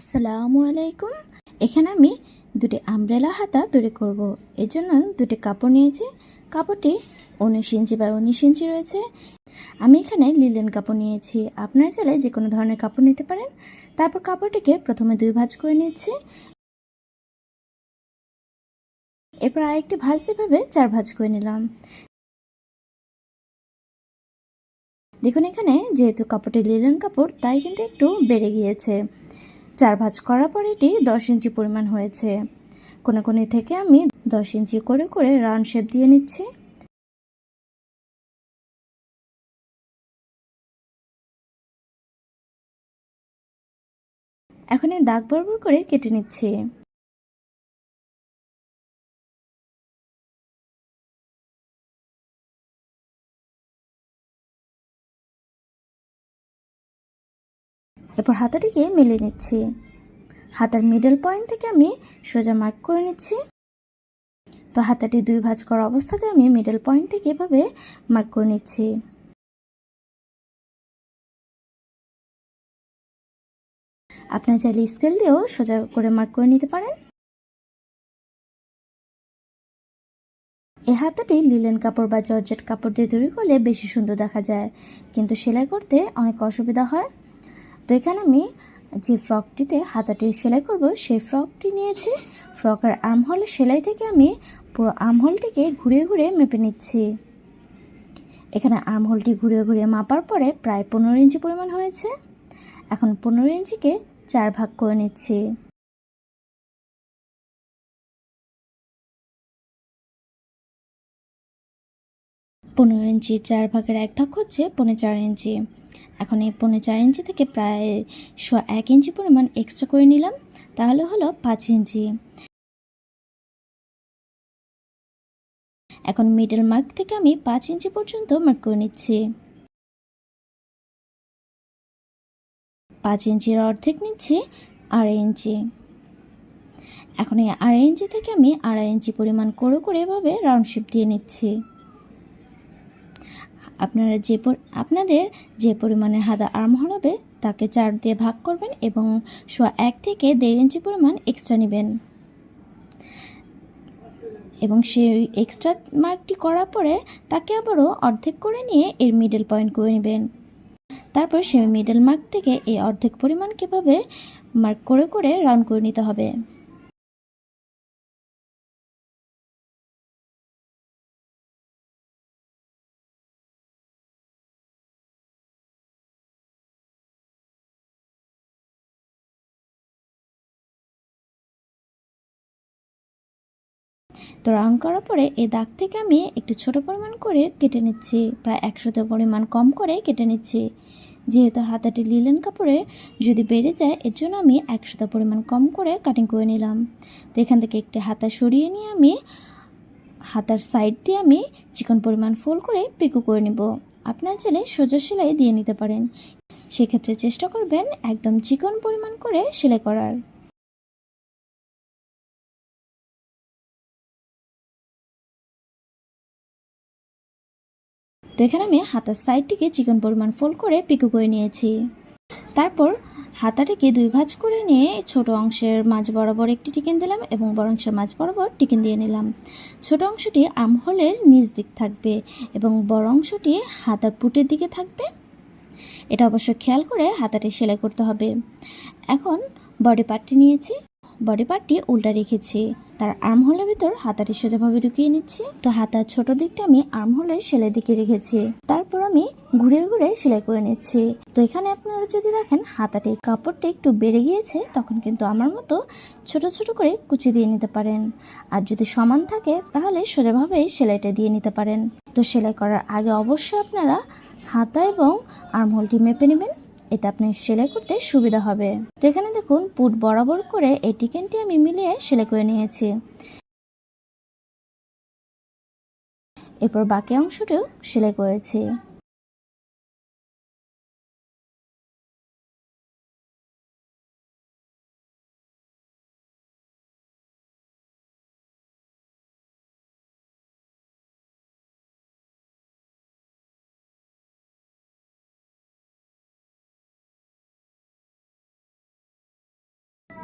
আসসালামু আলাইকুম। এখানে আমি দুটি আমব্রেলা হাতা তৈরি করব। এর জন্য দুটি কাপড় নিয়েছি। কাপড়টি উনিশ ইঞ্চি বা উনিশ ইঞ্চি রয়েছে। আমি এখানে লিলেন কাপড় নিয়েছি। আপনার চাইলে যে কোনো ধরনের কাপড় নিতে পারেন। তারপর কাপড়টিকে প্রথমে দুই ভাঁজ করে নিচ্ছি। এরপর আরেকটি ভাঁজ দিয়ে চার ভাঁজ করে নিলাম। দেখুন এখানে যেহেতু কাপড়টি লিলেন কাপড়, তাই কিন্তু একটু বেড়ে গিয়েছে। চার ভাঁজ করার পর এটি দশ ইঞ্চি পরিমাণ হয়েছে। কোনো কোনো থেকে আমি দশ ইঞ্চি করে করে রাউন্ড শেপ দিয়ে নিচ্ছি। এখন এই দাগ বরাবর করে কেটে নিচ্ছি। এরপর হাতাটিকে মেলে নিচ্ছি। হাতার মিডল পয়েন্ট থেকে আমি সোজা মার্ক করে নিচ্ছি। তো হাতাটি দুই ভাঁজ করা অবস্থাতে আমি মিডল পয়েন্ট থেকে এভাবে মার্ক করে নিচ্ছি। আপনার চাইলে স্কেল দিয়েও সোজা করে মার্ক করে নিতে পারেন। এই হাতাটি লিলেন কাপড় বা জর্জেট কাপড় দিয়ে তৈরি করলে বেশি সুন্দর দেখা যায়। কিন্তু সেলাই করতে অনেক অসুবিধা হয়। তো এখানে আমি যে ফ্রকটিতে হাতাটি সেলাই করব, সেই ফ্রকটি নিয়েছি। ফ্রকের আর্মহলের সেলাই থেকে আমি পুরো আর্মহোলটিকে ঘুরে ঘুরে মেপে নিচ্ছি। এখানে আর্মহোলটি ঘুরে ঘুরিয়ে মাপার পরে প্রায় পনেরো ইঞ্চি পরিমাণ হয়েছে। এখন পনেরো ইঞ্চিকে চার ভাগ করে নিচ্ছি। পনেরো ইঞ্চি চার ভাগের এক ভাগ হচ্ছে পনেরো চার ইঞ্চি। এখন এই পনেরো চার ইঞ্চি থেকে প্রায় শ এক ইঞ্চি পরিমাণ এক্সট্রা করে নিলাম। তাহলে হলো পাঁচ ইঞ্চি। এখন মিডল মার্ক থেকে আমি পাঁচ ইঞ্চি পর্যন্ত মার্ক করে নিচ্ছি। পাঁচ ইঞ্চির অর্ধেক নিচ্ছি, আড়াই ইঞ্চি। এখন এই আড়াই ইঞ্চি থেকে আমি আড়াই ইঞ্চি পরিমাণ করে করে এভাবে রাউন্ড শেপ দিয়ে নিচ্ছি। আপনারা যে আপনাদের যে পরিমাণের হাদা আর্ম হবে, তাকে চার দিয়ে ভাগ করবেন এবং সোয়া এক থেকে দেড় ইঞ্চি পরিমাণ এক্সট্রা নেবেন। এবং সেই এক্সট্রা মার্কটি করার পরে তাকে আবারও অর্ধেক করে নিয়ে এর মিডল পয়েন্ট করে নেবেন। তারপর সেই মিডল মার্ক থেকে এই অর্ধেক পরিমাণ কীভাবে মার্ক করে করে রাউন্ড করে নিতে হবে? তো রাউন্ড করার পরে এই দাগ থেকে আমি একটু ছোট পরিমাণ করে কেটে নিচ্ছি। প্রায় একশোতে পরিমাণ কম করে কেটে নিচ্ছি। যেহেতু হাতাটি লিলেন কাপড়ে যদি বেড়ে যায়, এর জন্য আমি একশোটা পরিমাণ কম করে কাটিং করে নিলাম। তো এখান থেকে একটি হাতা সরিয়ে নিয়ে আমি হাতার সাইড দিয়ে আমি চিকন পরিমাণ ফোল করে পিকু করে নিব। আপনার চাইলে সোজা সেলাই দিয়ে নিতে পারেন। সেক্ষেত্রে চেষ্টা করবেন একদম চিকন পরিমাণ করে সেলাই করার। তো এখানে আমি হাতার সাইডটিকে চিকন পরিমাণ ফোল্ড করে পিকু করে নিয়েছি। তারপর হাতাটিকে দুই ভাঁজ করে নিয়ে ছোট অংশের মাঝ বরাবর একটি টিকেন দিলাম এবং বড় অংশের মাঝ বরাবর টিকেন দিয়ে নিলাম। ছোট অংশটি আমহলের নিচ দিক থাকবে এবং বড় অংশটি হাতার পুটের দিকে থাকবে। এটা অবশ্য খেয়াল করে হাতাটি সেলাই করতে হবে। এখন বডি পার্টটি নিয়েছি। বডি পার্টটি উল্টা রেখেছি। তার আর্ম হোলের ভিতর হাতাটি সোজাভাবে ঢুকিয়ে নিচ্ছি। তো হাতার ছোট দিকটা আমি আর্ম হোলের সেলাই দিকে রেখেছি। তারপর আমি ঘুরে ঘুরে সেলাই করে নিচ্ছি। তো এখানে আপনারা যদি দেখেন, হাতাটি কাপড়টা একটু বেড়ে গিয়েছে, তখন কিন্তু আমার মতো ছোট ছোট করে কুচি দিয়ে নিতে পারেন। আর যদি সমান থাকে, তাহলে সোজাভাবে সেলাইটা দিয়ে নিতে পারেন। তো সেলাই করার আগে অবশ্যই আপনারা হাতা এবং আর্মহোলটি মেপে নেবেন। এতে আপনি সেলাই করতে সুবিধা হবে। তো এখানে দেখুন, পুট বরাবর করে এই টিকেনটি আমি মিলিয়ে সেলাই করে নিয়েছি। এরপর বাকি অংশটিও সেলাই করেছি।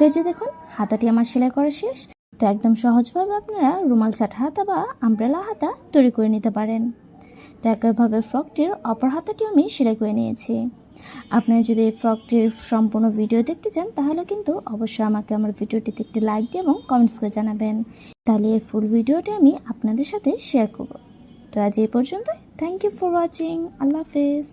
তো এই যে দেখুন, হাতাটি আমার সেলাই করা শেষ। তো একদম সহজভাবে আপনারা রুমাল ছাট হাতা বা আমব্রেলা হাতা তৈরি করে নিতে পারেন। তো একইভাবে ফ্রকটির অপর হাতাটিও আমি সেলাই করে নিয়েছি। আপনারা যদি এই ফ্রকটির সম্পূর্ণ ভিডিও দেখতে চান, তাহলে কিন্তু অবশ্যই আমাকে আমার ভিডিওটিতে একটি লাইক দিয়ে এবং কমেন্টস করে জানাবেন। তাহলে এর ফুল ভিডিওটি আমি আপনাদের সাথে শেয়ার করব। তো আজ এই পর্যন্ত থ্যাংক ইউ ফর ওয়াচিং আল্লাহ হাফেজ।